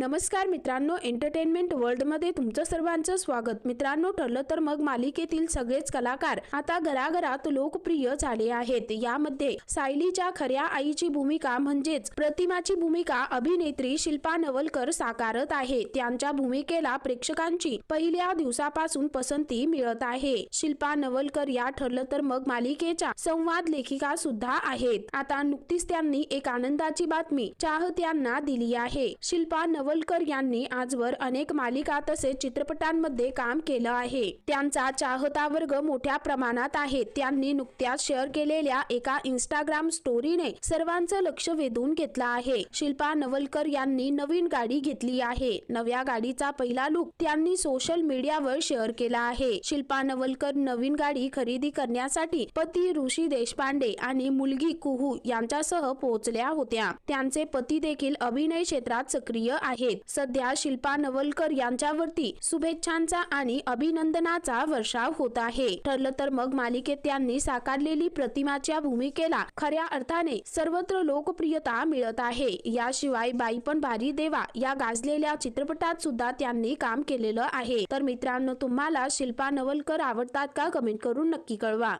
नमस्कार मित्रांनो एंटरटेनमेंट वर्ल्डमध्ये तुमचं सर्वांचं स्वागत. मित्रांनो ठरलं तर मग मालिकेतील सगळेच कलाकार आता घराघरात लोकप्रिय झाले आहेत. यामध्ये सायलीच्या खऱ्या आईची भूमिका म्हणजेच प्रतिमाची भूमिका अभिनेत्री शिल्पा नवलकर साकारत आहे. त्यांच्या भूमिकेला प्रेक्षकांची पहिल्या दिवसापासून पसंती मिळत आहे. शिल्पा नवलकर या ठरलं तर मग मालिकेच्या संवाद लेखिका सुद्धा आहेत. आता नुकतीच त्यांनी एक आनंदाची बातमी चाहत्यांना दिली आहे. शिल्पा नवल नवलकर यांनी आजवर अनेक मालिका तसेच चित्रपटांमध्ये काम केलं आहे. त्यांचा चाहता वर्ग मोठ्या प्रमाणात आहे. त्यांनी नुकत्याच शेअर केलेल्या एका इंस्टाग्राम स्टोरीने सर्वांचं लक्ष वेधून घेतलं आहे. शिल्पा नवलकर यांनी नवीन गाडी घेतली आहे. नव्या गाडीचा पहिला लुक त्यांनी सोशल मीडियावर शेअर केला आहे. शिल्पा नवलकर नवीन गाडी खरेदी करण्यासाठी पती ऋषी देशपांडे आणि मुलगी कुहू यांच्यासह पोहोचल्या होत्या. त्यांचे पती देखील अभिनय क्षेत्रात सक्रिय आहे आहेत. सध्या शिल्पा नवलकर यांच्यावरती शुभेच्छांचा आणि अभिनंदनाचा वर्षाव होत आहे. ठरलं तर मग मालिकेत त्यांनी साकारलेली प्रतिमाच्या भूमिकेला खऱ्या अर्थाने सर्वत्र लोकप्रियता मिळत आहे. याशिवाय बाई पण भारी देवा या गाजलेल्या चित्रपटात सुद्धा त्यांनी काम केलेलं आहे. तर मित्रांनो तुम्हाला शिल्पा नवलकर आवडतात का? कमेंट करून नक्की कळवा.